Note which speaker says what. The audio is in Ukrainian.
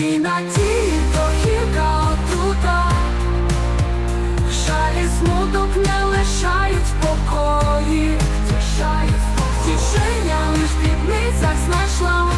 Speaker 1: всі надії, то гірка отрута. шалі смуток не лишають покої, тішають Тішення лиш в дрібницях знайшла.